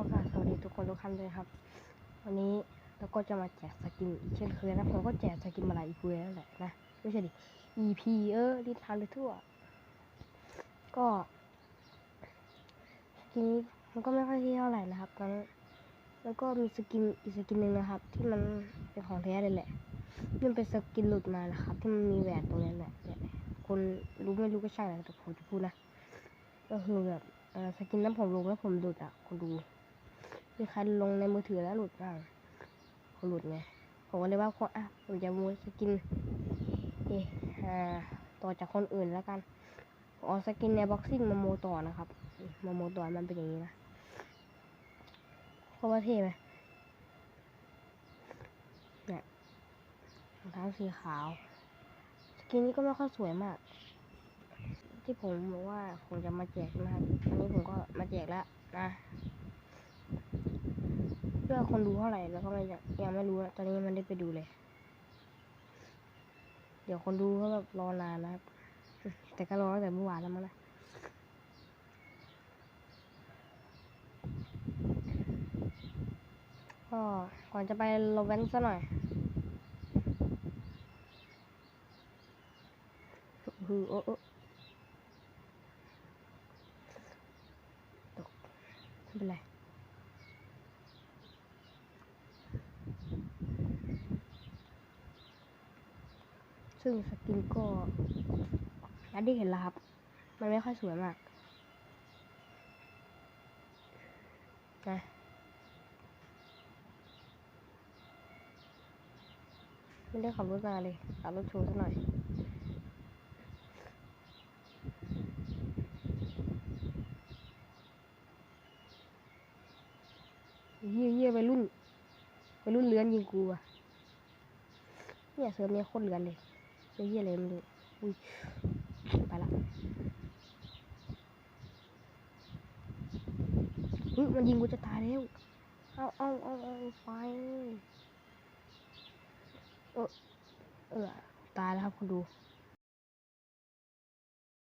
ค่ะ สวัสดีทุกคนทุกท่านเลยครับ วันนี้เราก็จะมาแจกสกินอีกเช่นเคยนะผมก็แจกสกินมาหลาย EP แล้วแหละนะ ไม่ใช่ดิ EP เออดิทานเลยทั่ว ก็สกินนี้มันก็ไม่ค่อยเท่าไหร่นะครับตอนนั้นแล้วก็มีสกินอีกสกินหนึ่งนะครับ ที่มันเป็นของแท้เลยแหละมันเป็นสกินหลุดมานะครับ ที่มันมีแหวนตรงนั้นแหละเนี่ยคนรู้ไม่รู้ก็ช่างแหละแต่ผมจะพูดนะ ก็คือแบบสกินน้ำผมลงแล้วผมหลุดอะคนดู มีใครลงในมือถือแล้วหลุดบ้างผมหลุดไงผมก็เลยว่าคนอะผมจะมูสกินเออ่าต่อจากคนอื่นแล้วกันผมเอาสกินในบ็อกซิ่งมาโมต่อนะครับมาโมต่อมันเป็นอย่างนี้นะเพราว่าเท่ไหมเนี่ยรองเท้าสีขาว สกินนี้ก็ไม่ค่อยสวยมาก ที่ผมบอกว่าผมจะมาแจกนะครับอันนี้ผมก็มาแจกแล้วนะ เพื่อคนดูเท่าไหร่แล้วก็ไม่ยังยังไม่รู้นะตอนนี้มันได้ไปดูเลย เดี๋ยวคนดูก็แบบรอนานนะครับ แต่ก็รอตั้งแต่เมื่อวานแล้วมั้งนะก็ก่อนจะไปเราแว้นซะหน่อยฮือโอ้โอ้ตกไม่เป็นไร ซึ่งสกินก็อย่างที่เห็นแล้วครับ มันไม่ค่อยสวยมากนะไม่ได้ขับรถมาเลยขับรถโชว์ซะหน่อยเยี่ยเยี่ยไปรุ่นไปรุ่นเลื้อนยิงกูอะเนี่ยเซิร์ฟเนี่ยโคตรเลื้อนเลย จะยเยี่ยอะไรไมันดูอุ้ยไปละอุ้ยมันยิงกูจะตายแล้วเอาเอาเอาเอาไปเออเออตายแล้วครับคุณดู